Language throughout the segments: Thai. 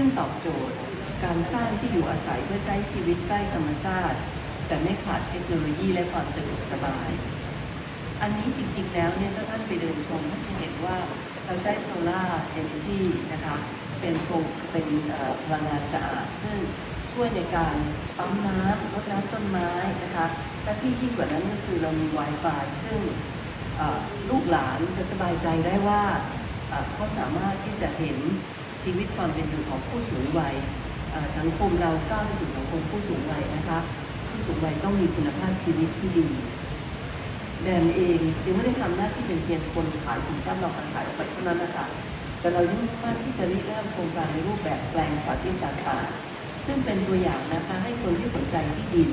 ซึ่งตอบโจทย์ การสร้างที่อยู่อาศัยเพื่อใช้ชีวิตใกล้ธรรมชาติ แต่ไม่ขาดเทคโนโลยีและความสะดวกสบาย อันนี้จริงๆแล้วเนี่ยถ้าท่านไปเดินชมท่านจะเห็นว่าเราใช้โซลาร์เอเนจีนะคะเป็นโครงเป็นพลังงานสะอาด ซึ่งช่วยในการปั๊มน้ำรดน้ำต้นไม้นะคะและที่ยิ่งกว่านั้นก็คือเรามี Wi-Fi ซึ่งลูกหลานจะสบายใจได้ว่าเขาสามารถที่จะเห็น ชีวิตความเป็นอยู่ของผู้สูงวัยสังคมเราก้าวไปสู่สังคมผู้สูงวัยนะคะผู้สูงวัยต้องมีคุณภาพชีวิตที่ดีแดนเองจึงไม่ได้ทำหน้าที่เป็นเพียงคนขายสินทรัพย์เราขายออกไปเท่านั้นนะคะแต่เรายังมุ่งมั่นที่จะริเริ่มโครงการในรูปแบบแปลงสาธิตต่างๆซึ่งเป็นตัวอย่างนะคะให้คนที่สนใจที่ดิน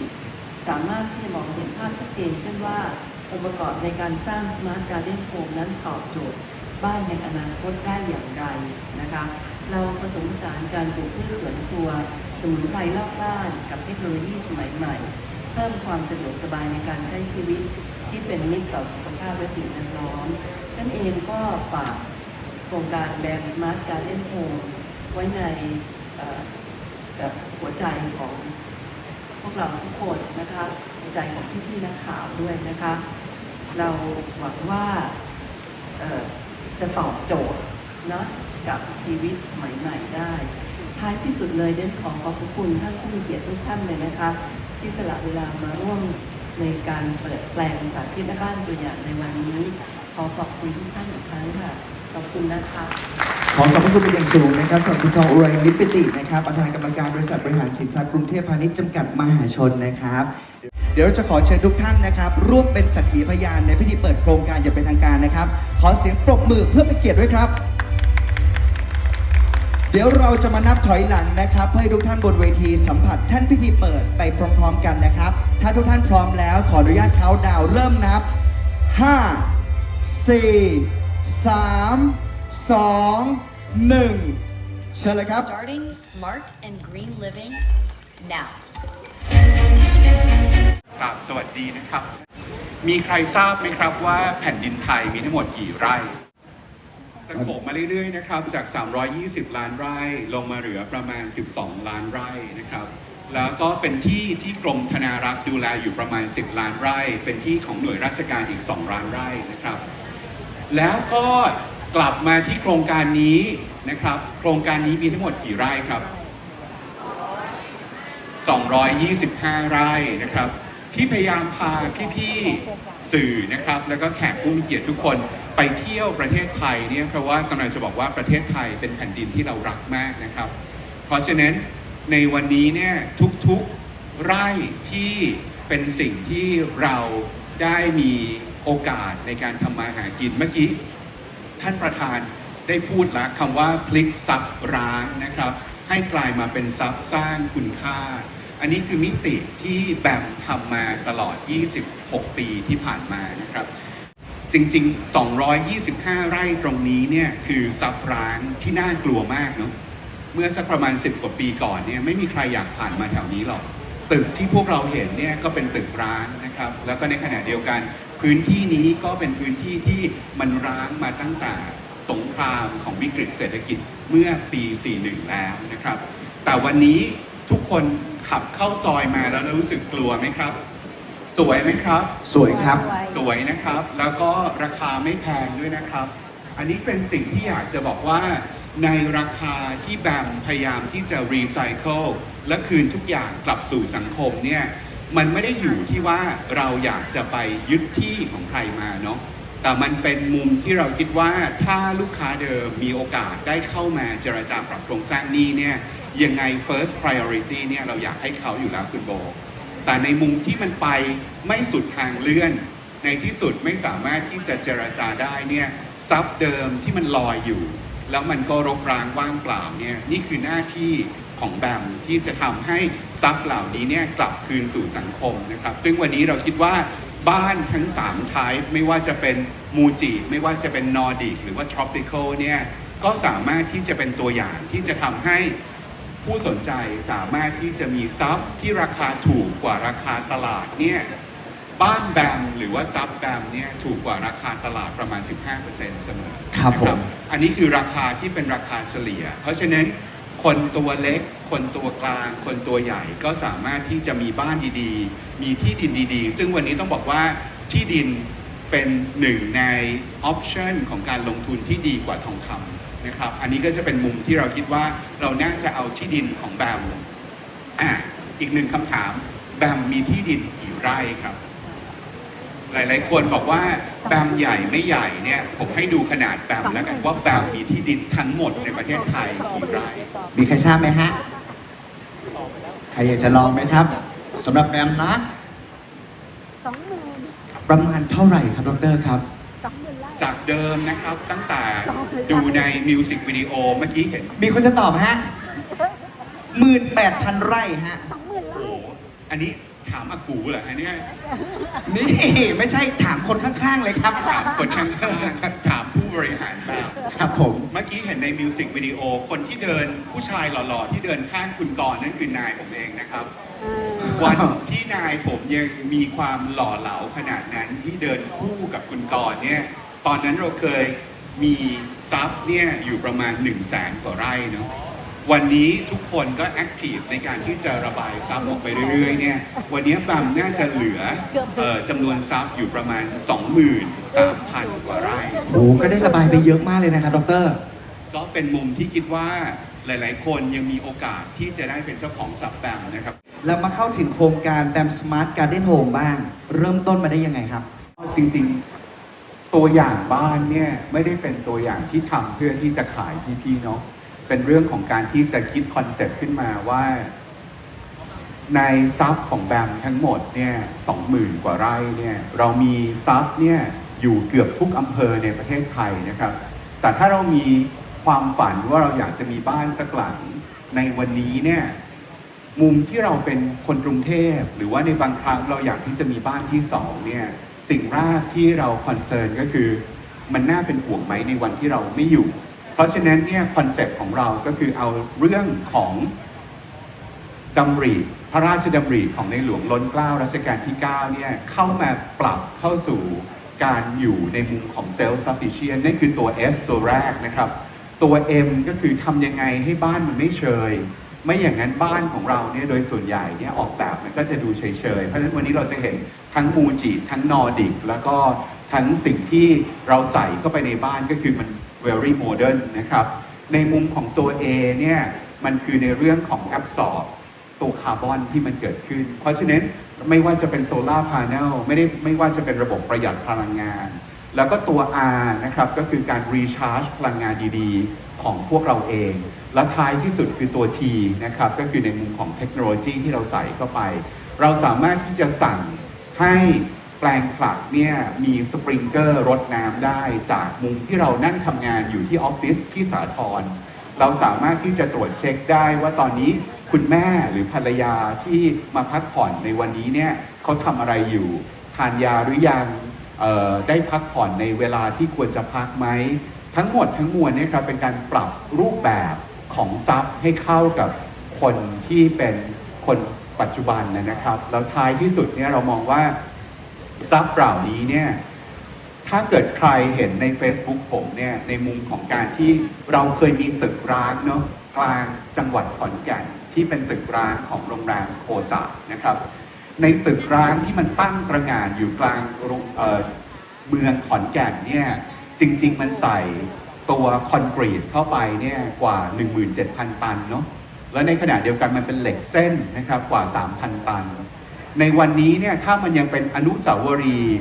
สามารถที่จะมองเห็นภาพชัดเจนขึ้นว่าองค์ประกอบในการสร้าง Smart Garden Home นั้นตอบโจทย์บ้านในอนาคตได้อย่างไรนะคะ เราผสมผสานการปลูกพืชสวนครัว สมุนไพรรอบบ้านกับเทคโนโลยีสมัยใหม่ เพิ่มความสะดวกสบายในการใช้ชีวิต ที่เป็นมิตรต่อสุขภาพและสิ่งแวดล้อมนั่นเองก็ฝากโครงการแบรนด์ Smart Garden Home ไว้ในเอ่อแบหัวใจของพวกเราทุกคนนะคะหัวใจของพี่ๆนักข่าวด้วยนะคะ เราหวังว่าจะตอบโจทย์ นะกับชีวิตสมัยใหม่ได้ ท้ายที่สุดเลยเด่นขอขอบพระคุณท่านผู้มีเกียรติทุกท่านเลยนะคะ ที่สละเวลามาร่วมในการเปิดแปลงสาธิตบ้านตัวอย่างในวันนี้ ขอขอบคุณทุกท่านอีกครั้งค่ะ ขอบคุณนะคะขอขอบพระคุณเป็นอย่างสูงนะครับสำหรับคุณทองอุไรลิปปิตินะครับประธานกรรมการบริษัทบริหารสินทรัพย์กรุงเทพพาณิชย์จำกัดมหาชนนะครับ เดี๋ยวเราจะขอเชิญทุกท่านนะครับ ร่วมเป็นสักขีพยานในพิธีเปิดโครงการอย่างเป็นทางการนะครับ ขอเสียงปรบมือเพื่อเป็นเกียรติด้วยครับ เดี๋ยวเราจะมานับถอยหลังนะครับเพื่อให้ทุกท่านบนเวทีสัมผัสแท่านพิธีเปิดไปพร้อมๆกันนะครับ ถ้าทุกท่านพร้อมแล้วขออนุญาตเขาน์ดาวน์เริ่มนับ 5 4 3 2 1เชิญเลยครับ Starting smart and green living now. กราบสวัสดีนะครับ มีใครทราบไหมครับว่าแผ่นดินไทยมีทั้งหมดกี่ไร่ สโคบมาเรื่อยๆนะครับจาก 320 ล้านไร่ลงมาเหลือประมาณ 12 ล้านไร่นะครับ แล้วก็เป็นที่ที่กรมธนารักษ์ดูแลอยู่ประมาณ 10 ล้านไร่ เป็นที่ของหน่วยราชการอีก 2 ล้านไร่นะครับ แล้วก็กลับมาที่โครงการนี้นะครับ โครงการนี้มีทั้งหมดกี่ไร่ครับ 225 ไร่นะครับ ที่พยายามพาพี่ๆ สื่อนะครับแล้วก็แขกผู้มีเกียรติทุกคนไปเที่ยวประเทศไทยเนี่ยเพราะว่ากำลังจะบอกว่าประเทศไทยเป็นแผ่นดินที่เรารักมากนะครับ เพราะฉะนั้นในวันนี้เนี่ยทุกๆไร่ที่เป็นสิ่งที่เราได้มีโอกาสในการทำมาหากินเมื่อกี้ ท่านประธานได้พูดล้วคำว่าพลิกซับร้างนะครับ ให้กลายมาเป็นซับสร้างคุณค่า อันนี้คือมิติที่แบมทำมาตลอด 6 ปีที่ผ่านมานะครับ จริง ๆ 225 ไร่ตรงนี้เนี่ยคือซับร้างที่น่ากลัวมากเนาะเมื่อสักประมาณ 10 กว่าปีก่อนเนี่ยไม่มีใครอยากผ่านมาแถวนี้หรอก ตึกที่พวกเราเห็นเนี่ยก็เป็นตึกร้างนะครับ แล้วก็ในขณะเดียวกัน พื้นที่นี้ก็เป็นพื้นที่ที่มันร้างมาตั้งแต่สงครามของวิกฤตเศรษฐกิจเมื่อปี 41 แล้วนะครับ แต่วันนี้ทุกคนขับเข้าซอยมาแล้วรู้สึกกลัวไหมครับ สวยไหมครับ สวยครับ สวยนะครับ แล้วก็ราคาไม่แพงด้วยนะครับ อันนี้เป็นสิ่งที่อยากจะบอกว่า ในราคาที่แบมพยายามที่จะรีไซเคิลและคืนทุกอย่างกลับสู่สังคมเนี่ย มันไม่ได้อยู่ที่ว่าเราอยากจะไปยึดที่ของใครมาเนาะแต่มันเป็นมุมที่เราคิดว่าถ้าลูกค้าเดิมมีโอกาสได้เข้ามาเจรจาปรับโครงสร้างหนี้เนี่ยยังไง first priority เนี่ยเราอยากให้เขาอยู่แล้วคุณโบ แต่ในมุมที่มันไปไม่สุดทางเลื่อน ในที่สุดไม่สามารถที่จะเจรจาได้เนี่ยทรัพย์เดิมที่มันลอยอยู่ แล้วมันก็รกร้างว่างเปล่าเนี่ยนี่คือหน้าที่ของแบมที่จะทำให้ทรัพย์เหล่านี้เนี่ยกลับคืนสู่สังคมนะครับ ซึ่งวันนี้เราคิดว่าบ้านทั้ง3 type ไม่ว่าจะเป็นมูจิ ไม่ว่าจะเป็นนอร์ดิกหรือว่า tropical เนี่ยก็สามารถที่จะเป็นตัวอย่างที่จะทำให้ ผู้สนใจสามารถที่จะมีทรัพย์ที่ราคาถูกกว่าราคาตลาดเนี่ยบ้านแบมหรือว่าทรัพย์แบมเนี่ยถูกกว่าราคาตลาดประมาณ 15%เสมอครับผม นะอันนี้คือราคาที่เป็นราคาเฉลี่ย เพราะฉะนั้นคนตัวเล็ก คนตัวกลาง คนตัวใหญ่ก็สามารถที่จะมีบ้านดีๆ มีที่ดินดีๆ ซึ่งวันนี้ต้องบอกว่าที่ดินเป็นหนึ่งในออปชันของการลงทุนที่ดีกว่าทองคำ นะครับ อันนี้ก็จะเป็นมุมที่เราคิดว่าเราน่าจะเอาที่ดินของแบมอะอีกหนึ่งคำถาม แบมมีที่ดินกี่ไร่ครับ หลาย ๆ คนบอกว่าแบมใหญ่ไม่ใหญ่เนี่ย ผมให้ดูขนาดแบมแล้วกันว่าแบมมีที่ดินทั้งหมดในประเทศไทยกี่ไร่ มีใครทราบไหมฮะ ใครอยากจะลองไหมครับสำหรับแบมนะสองหมื่นประมาณเท่าไหร่ครับดรครับสองหมื่นไร่ จากเดิมนะครับ ตั้งแต่ดูในมิวสิกวิดีโอเมื่อกี้เห็นมีคนจะตอบฮะหมื่นแปดพันไร่ฮะสองหมื่นโอ้ไร่โหอันนี้ถามอากูเหรอฮะเนี่ยนี่ไม่ใช่ถามคนข้างๆเลยครับ ถามคนข้างๆถามผู้บริหารแบบครับผม เมื่อกี้เห็นในมิวสิกวิดีโอคนที่เดินผู้ชายหล่อๆ ที่เดินข้างคุณกรณ์นั่นคือนายผมเองนะครับ วันที่นายผมยังมีความหล่อเหลาขนาดนั้นที่เดินคู่กับคุณกรณ์เนี่ย ตอนนั้นเราเคยมีทรัพย์เนี่ยอยู่ประมาณ 1 0 0 0 0แสนกว่าไร่เนาะวันนี้ทุกคนก็แอคทีฟในการที่จะระบายทรัพย์ออกไปเรื่อยๆเนี่ยวันนี้บัมน่าจะเหลือเอ่อจำนวนทรัพย์อยู่ประมาณ 23,000 กว่าไร่โหก็ได้ระบายไปเยอะมากเลยนะครับดร ก็เป็นมุมที่คิดว่าหลายๆ คนยังมีโอกาสที่จะได้เป็นเจ้าของทรัพย์แบมนะครับ แล้วมาเข้าถึงโครงการแบมสมาร์ทการ์เด้นโฮมบ้าง เริ่มต้นมาได้ยังไงครับ จริงๆ ตัวอย่างบ้านเนี่ยไม่ได้เป็นตัวอย่างที่ทำเพื่อที่จะขายพี่ๆเนาะเป็นเรื่องของการที่จะคิดคอนเซ็ปต์ขึ้นมาว่า ในทรัพย์ของแบมทั้งหมดเนี่ยสองหมื่นกว่าไร่เนี่ยเรามีทรัพย์เนี่ยอยู่เกือบทุกอำเภอในประเทศไทยนะครับ แต่ถ้าเรามีความฝันว่าเราอยากจะมีบ้านสักหลังในวันนี้เนี่ยมุมที่เราเป็นคนกรุงเทพ หรือว่าในบางครั้งเราอยากที่จะมีบ้านที่สองเนี่ย สิ่งแรกที่เราคอนเซิร์นก็คือ มันน่าเป็นห่วงไหมในวันที่เราไม่อยู่ เพราะฉะนั้นเนี่ยคอนเซปต์ของเราก็คือเอาเรื่องของดำริพระราชดำริของในหลวงล้นเกล้ารัชกาลที่ 9 เนี่ยเข้ามาปรับเข้าสู่การอยู่ในมุมของ self sufficient นั่นคือตัว S ตัวแรกนะครับ ตัว M ก็คือทำยังไงให้บ้านมันไม่เชย ไม่อย่างนั้นบ้านของเราเนี่ยโดยส่วนใหญ่เนี่ยออกแบบมันก็จะดูเฉยๆ เพราะฉะนั้นวันนี้เราจะเห็น ทั้งมูจิทั้งนอร์ดิกแล้วก็ทั้งสิ่งที่เราใส่เข้าไปในบ้านก็คือมัน very modern นะครับในมุมของตัว A เนี่ยมันคือในเรื่องของ absorb ตัวคาร์บอนที่มันเกิดขึ้น เพราะฉะนั้นไม่ว่าจะเป็นโซลาร์พาร์เนลไม่ได้ไม่ว่าจะเป็นระบบประหยัดพลังงาน แล้วก็ตัว R นะครับก็คือการรีชาร์จพลังงานดีๆ ของพวกเราเอง และท้ายที่สุดคือตัว T นะครับก็คือในมุมของเทคโนโลยีที่เราใส่เข้าไป เราสามารถที่จะสั่ง ให้แปลงผักเนี่ยมีสปริงเกอร์รดน้ำได้จากมุมที่เรานั่งทำงานอยู่ที่ออฟฟิศที่สาทรเราสามารถที่จะตรวจเช็คได้ว่าตอนนี้คุณแม่หรือภรรยาที่มาพักผ่อนในวันนี้เนี่ยเขาทำอะไรอยู่ ทานยาหรือยังได้พักผ่อนในเวลาที่ควรจะพักไหม ทั้งหมดทั้งมวลนี่ครับเป็นการปรับรูปแบบของทรัพย์ให้เข้ากับคนที่เป็นคน ปัจจุบันนะครับ แล้วท้ายที่สุดเนี่ยเรามองว่าทรัพย์เหล่านี้เนี่ยถ้าเกิดใครเห็นใน Facebook ผมเนี่ยในมุมของการที่เราเคยมีตึกร้างเนาะกลางจังหวัดขอนแก่นที่เป็นตึกร้างของโรงแรมโคสะนะครับ ในตึกร้างที่มันตั้งตระหง่านอยู่กลางโรงเออเมืองขอนแก่นเนี่ยจริง ๆ มันใส่ตัวคอนกรีตเข้าไปเนี่ยกว่า 17,000 ตันเนาะ แล้วในขณะเดียวกันมันเป็นเหล็กเส้นนะครับกว่า 3,000 ตัน ในวันนี้เนี่ยถ้ามันยังเป็นอนุสาวรีย์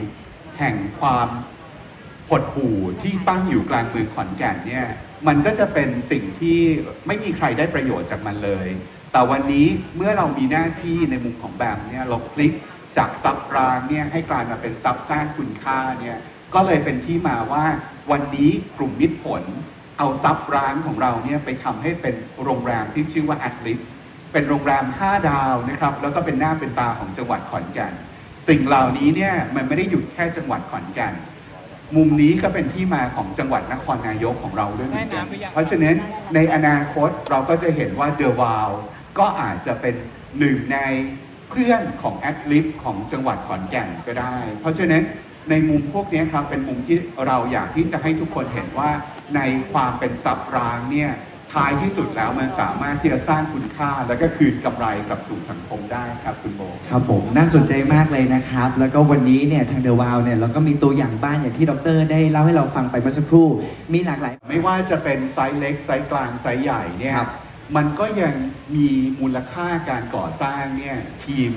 แห่งความหดหู่ที่ตั้งอยู่กลางเมืองขอนแก่นเนี่ยมันก็จะเป็นสิ่งที่ไม่มีใครได้ประโยชน์จากมันเลย แต่วันนี้เมื่อเรามีหน้าที่ในมุมของแบมเนี่ยเราพลิกจากซับรางเนี่ยให้กลายมาเป็นซับสร้างคุณค่าเนี่ยก็เลยเป็นที่มาว่าวันนี้กลุ่มมิตรผล เอาซับร้างของเราเนี่ยไปทำให้เป็นโรงแรมที่ชื่อว่าแอดลิฟเป็นโรงแรม 5 ดาวนะครับ แล้วก็เป็นหน้าเป็นตาของจังหวัดขอนแก่น สิ่งเหล่านี้เนี่ยมันไม่ได้หยุดแค่จังหวัดขอนแก่น มุมนี้ก็เป็นที่มาของจังหวัดนครนายกของเราด้วยเหมือนกัน เพราะฉะนั้นในอนาคตเราก็จะเห็นว่าเดอะวาวก็อาจจะเป็นหนึ่งในเพื่อนของแอดลิฟของจังหวัดขอนแก่นก็ได้ เพราะฉะนั้นในมุมพวกนี้ครับเป็นมุมที่เราอยากที่จะให้ทุกคนเห็นว่า ในความเป็นสับรางเนี่ยท้ายที่สุดแล้วมันสามารถที่จะสร้างคุณค่า แล้วก็คืนกำไรกลับสู่สังคมได้ครับคุณโบ ครับผมน่าสนใจมากเลยนะครับ แล้วก็วันนี้เนี่ยทางเดอะวาวเนี่ยเราก็มีตัวอย่างบ้านอย่างที่ดร ได้เล่าให้เราฟังไปเมื่อสักครู่มีหลากหลาย ไม่ว่าจะเป็นไซส์เล็กไซส์กลางไซส์ใหญ่เนี่ยครับ มันก็ยังมีมูลค่าการก่อสร้างเนี่ยทีม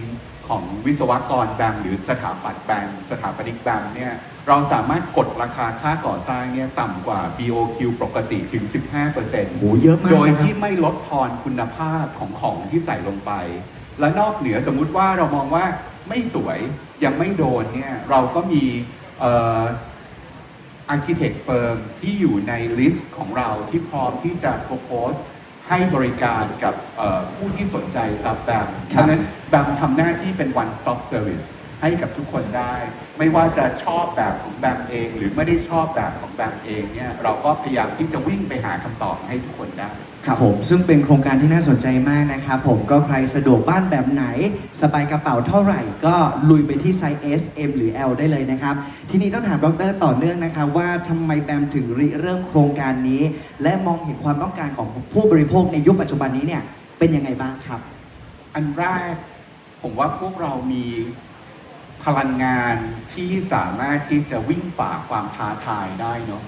ของวิศวกรแบมหรือสถาปัตย์แบมสถาปนิกแบมเนี่ย เราสามารถกดราคาค่าก่อสร้างเนี่ยต่ำกว่า BOQ ปกติถึง 15%โหเยอะมากโดยนะครับที่ไม่ลดทอนคุณภาพของของที่ใส่ลงไป และนอกเหนือสมมุติว่าเรามองว่าไม่สวยยังไม่โดนเนี่ยเราก็มีเอ่อ Architect Firm ที่อยู่ในลิสต์ของเราที่พร้อมที่จะ propose ให้บริการกับเอ่อผู้ที่สนใจซับแบมครับเพราะฉะนั้นแบมทำหน้าที่เป็น one stop service ให้กับทุกคนได้ ไม่ว่าจะชอบแบบของแบมเอง หรือไม่ได้ชอบแบบของแบมเองเนี่ยเราก็พยายามที่จะวิ่งไปหาคำตอบให้ทุกคนได้ ครับผมซึ่งเป็นโครงการที่น่าสนใจมากนะครับผมก็ใครสะดวกบ้านแบบไหน สบายกระเป๋าเท่าไหร่ ก็ลุยไปที่ไซส์ S M หรือ L ได้เลยนะครับ ทีนี้ต้องถามดรต่อเนื่องนะครับว่าทำไมแบมถึงริเริ่มโครงการนี้ และมองเห็นความต้องการของผู้บริโภคในยุคปัจจุบันนี้เนี่ยเป็นยังไงบ้างครับ อันแรกผมว่าพวกเรามี พลังงานที่สามารถที่จะวิ่งฝ่าความท้าทายได้เนาะ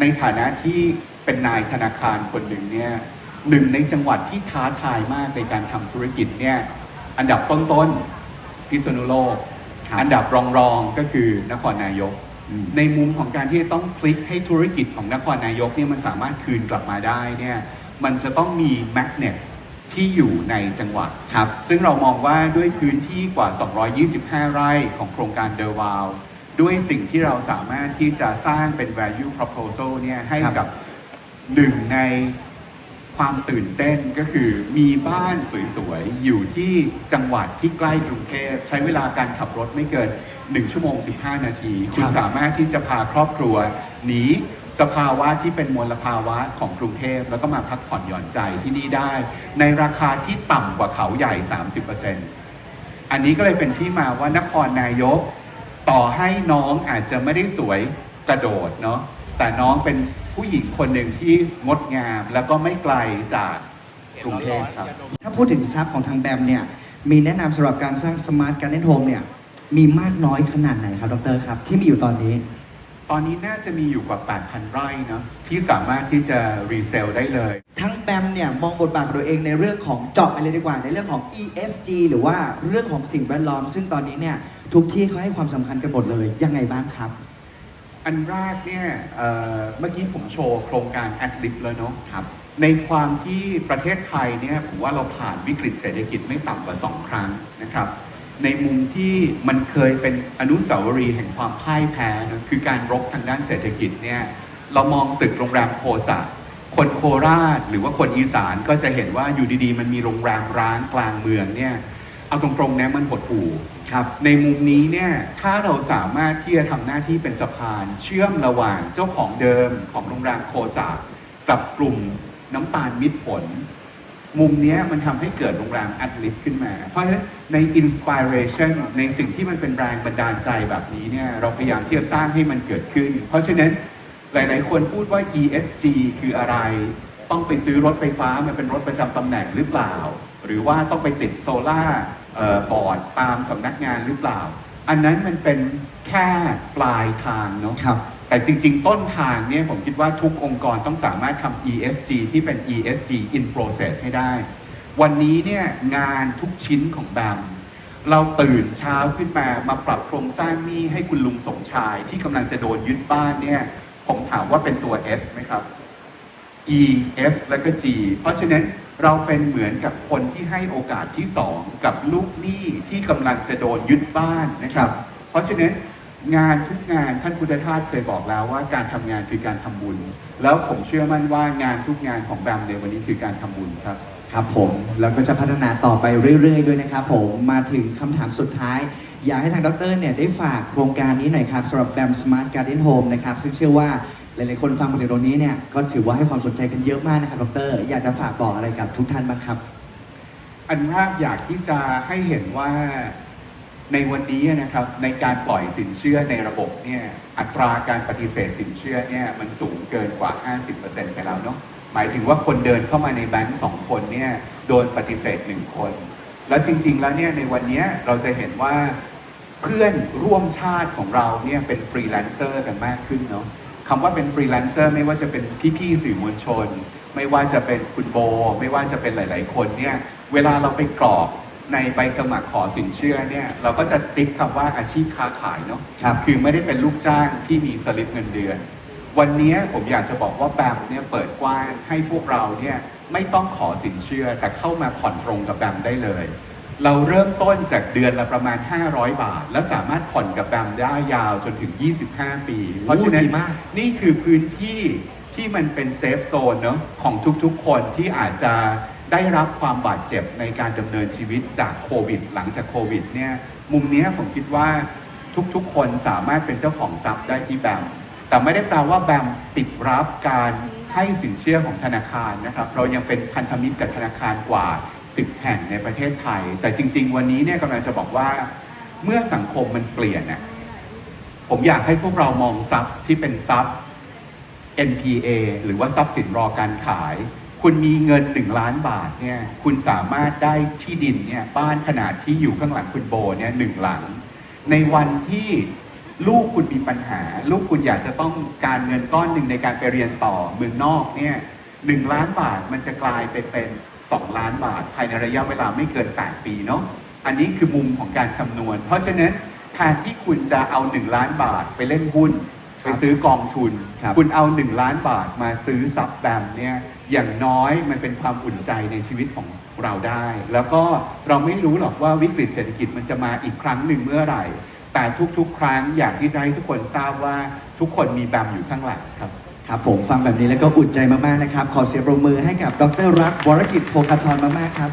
ในฐานะที่เป็นนายธนาคารคนหนึ่งเนี่ยหนึ่งในจังหวัดที่ท้าทายมากในการทำธุรกิจเนี่ยอันดับต้นๆพิษณุโลกครับอันดับรองๆก็คือนครนายกอืมในมุมของการที่จะต้องพลิกให้ธุรกิจของนครนายกเนี่ยมันสามารถคืนกลับมาได้เนี่ยมันจะต้องมีแมกเนต ที่อยู่ในจังหวัดครับ ซึ่งเรามองว่าด้วยพื้นที่กว่า 225 ไร่ของโครงการเดอร์วาวด้วยสิ่งที่เราสามารถที่จะสร้างเป็น value proposal เนี่ยให้ครับกับหนึ่งในความตื่นเต้นก็คือมีบ้านสวยๆ อยู่ที่จังหวัดที่ใกล้กรุงเทพใช้เวลาการขับรถไม่เกิน 1 ชั่วโมง 15 นาที คุณครับสามารถที่จะพาครอบครัวหนี สภาวะที่เป็นมลภาวะของกรุงเทพ แล้วก็มาพักผ่อนหย่อนใจที่นี่ได้ ในราคาที่ต่ำกว่าเขาใหญ่ 30%อันนี้ก็เลยเป็นที่มาว่านครนายก ต่อให้น้องอาจจะไม่ได้สวยกระโดดเนาะแต่น้องเป็นผู้หญิงคนหนึ่งที่งดงาม แล้วก็ไม่ไกลจากกรุงเทพครับ ถ้าพูดถึงทรัพย์ของทางแบมเนี่ยมีแนะนำสำหรับการสร้างสมาร์ทการ์เด้นโฮมเนี่ยมีมากน้อยขนาดไหนครับดรครับ ที่มีอยู่ตอนนี้ ตอนนี้น่าจะมีอยู่กว่า 8,000 ไร่เนาะที่สามารถที่จะรีเซลได้เลย ทั้งแบมเนี่ยมองบทบาทของตัวเองในเรื่องของเจาะไปเลยดีกว่าในเรื่องของ ESG หรือว่าเรื่องของสิ่งแวดล้อม ซึ่งตอนนี้เนี่ยทุกที่เขาให้ความสำคัญกันหมดเลยยังไงบ้างครับ อันแรกเนี่ยเอ่อเมื่อกี้ผมโชว์โครงการ a d l i b แล้วเนาะ ครับ ในความที่ประเทศไทยเนี่ยผมว่าเราผ่านวิกฤตเศรษฐกิจไม่ต่ำกว่า 2 ครั้งนะครับ ในมุมที่มันเคยเป็นอนุสาวรีย์แห่งความพ่ายแพ้นะคือการรบทางด้านเศรษฐกิจเนี่ยเรามองตึกโรงแรมโคสะคนโคราช หรือว่าคนอีสานก็จะเห็นว่าอยู่ดีๆ มันมีโรงแรมร้างกลางเมืองเนี่ยเอาตรงๆนะมันหดหู่ครับในมุมนี้เนี่ยถ้าเราสามารถที่จะทำหน้าที่เป็นสะพานเชื่อมระหว่างเจ้าของเดิมของโรงแรมโคสากับกลุ่มน้ำตาลมิตรผล มุมนี้มันทำให้เกิดโรงแรมแอดลิฟขึ้นมา เพราะฉะนั้นในอินสปิเรชันในสิ่งที่มันเป็นแรงบันดาลใจแบบนี้เนี่ยเราพยายามที่จะสร้างให้มันเกิดขึ้น เพราะฉะนั้นหลาย ๆ คนพูดว่า ESG คืออะไร ต้องไปซื้อรถไฟฟ้ามันเป็นรถประจำตำแหน่งหรือเปล่า หรือว่าต้องไปติดโซล่าเอ่อบอร์ดตามสำนักงานหรือเปล่า อันนั้นมันเป็นแค่ปลายทางเนาะครับ แต่จริง ๆ ต้นทางเนี่ยผมคิดว่าทุกองค์กรต้องสามารถทำ ESG ที่เป็น ESG in process ให้ได้ วันนี้เนี่ยงานทุกชิ้นของแบมเราตื่นเช้าขึ้นมามาปรับโครงสร้างหนี้ให้คุณลุงสมชายที่กำลังจะโดนยึดบ้านเนี่ยผมถามว่าเป็นตัว S ไหมครับ E F แล้วก็ G เพราะฉะนั้นเราเป็นเหมือนกับคนที่ให้โอกาสที่สองกับลูกหนี้ที่กำลังจะโดนยึดบ้านนะครับ เพราะฉะนั้น งานทุกงานท่านพุทธทาสเคยบอกแล้วว่าการทำงานคือการทำบุญ แล้วผมเชื่อมั่นว่างานทุกงานของแบมในวันนี้คือการทำบุญครับ ครับผมแล้วก็จะพัฒนาต่อไปเรื่อย ๆ ด้วยนะครับผมมาถึงคำถามสุดท้าย อยากให้ทางดรเนี่ยได้ฝากโครงการนี้หน่อยครับสำหรับ BAM Smart Garden Home นะครับซึ่งเชื่อว่าหลาย ๆ คนฟังมาถึงตรงนี้เนี่ยก็ถือว่าให้ความสนใจกันเยอะมากนะครับดร อยากจะฝากบอกอะไรกับทุกท่านบ้างครับ อันแรกอยากที่จะให้เห็นว่า ในวันนี้นะครับในการปล่อยสินเชื่อในระบบเนี่ยอัตราการปฏิเสธสินเชื่อเนี่ยมันสูงเกินกว่า 50%ไปแล้วเนาะหมายถึงว่าคนเดินเข้ามาในแบงก์สองคนเนี่ยโดนปฏิเสธหนึ่งคน แล้วจริง ๆ แล้วเนี่ยในวันนี้เราจะเห็นว่าเพื่อนร่วมชาติของเราเนี่ยเป็นฟรีแลนเซอร์กันมากขึ้นเนาะคำว่าเป็นฟรีแลนเซอร์ไม่ว่าจะเป็นพี่ๆสื่อมวลชน ไม่ว่าจะเป็นคุณโบ ไม่ว่าจะเป็นหลาย ๆ คนเนี่ยเวลาเราไปกรอก ในใบสมัครขอสินเชื่อเนี่ยเราก็จะติ๊กคำว่าอาชีพค้าขายเนาะครับคือไม่ได้เป็นลูกจ้างที่มีสลิปเงินเดือน วันนี้ผมอยากจะบอกว่าแบมเนี่ยเปิดกว้างให้พวกเราเนี่ยไม่ต้องขอสินเชื่อแต่เข้ามาผ่อนตรงกับแบมได้เลย เราเริ่มต้นจากเดือนละประมาณ 500 บาท และสามารถผ่อนกับแบมได้ยาวจนถึง 25 ปี เพราะฉะนั้นดีมากนี่คือพื้นที่ที่มันเป็นเซฟโซนเนาะของทุกๆ คนที่อาจจะ ได้รับความบาดเจ็บในการดำเนินชีวิตจากโควิด หลังจากโควิดเนี่ยมุมนี้ผมคิดว่าทุกๆ คนสามารถเป็นเจ้าของทรัพย์ได้ที่แบมแต่ไม่ได้แปลว่าแบมปิดรับการให้สินเชื่อของธนาคารนะครับ เรายังเป็นพันธมิตรกับธนาคารกว่า 10 แห่งในประเทศไทย แต่จริง ๆ วันนี้เนี่ยกำลังจะบอกว่าเมื่อสังคมมันเปลี่ยนน่ะผมอยากให้พวกเรามองทรัพย์ที่เป็นทรัพย์ NPA หรือว่าทรัพย์สินรอการขาย คุณมีเงิน1ล้านบาทเนี่ยคุณสามารถได้ที่ดินเนี่ยบ้านขนาดที่อยู่ข้างหลังคุณโบเนี่ยหนึ่งหลัง ในวันที่ลูกคุณมีปัญหา ลูกคุณอยากจะต้องการเงินก้อนหนึ่งในการไปเรียนต่อเมืองนอกเนี่ยหนึ่งล้านบาทมันจะกลายไปเป็น2ล้านบาท ภายในระยะเวลาไม่เกิน 8 ปีเนาะอันนี้คือมุมของการคำนวณ เพราะฉะนั้นแทนที่คุณจะเอา 1 ล้านบาทไปเล่นหุ้น ไปซื้อกองทุนครับคุณเอา 1 ล้านบาทมาซื้อซับแบมเนี่ย อย่างน้อยมันเป็นความอุ่นใจในชีวิตของเราได้ แล้วก็เราไม่รู้หรอกว่าวิกฤตเศรษฐกิจมันจะมาอีกครั้งหนึ่งเมื่อไหร่ แต่ทุกๆ ครั้งอยากที่จะให้ทุกคนทราบว่าทุกคนมีแบมอยู่ข้างหลังครับ ครับผมฟังแบบนี้แล้วก็อุ่นใจมาก ๆ นะครับ ขอเสียงปรบมือให้กับดรรักวรกิจโพคาธรมาก ๆ ครับ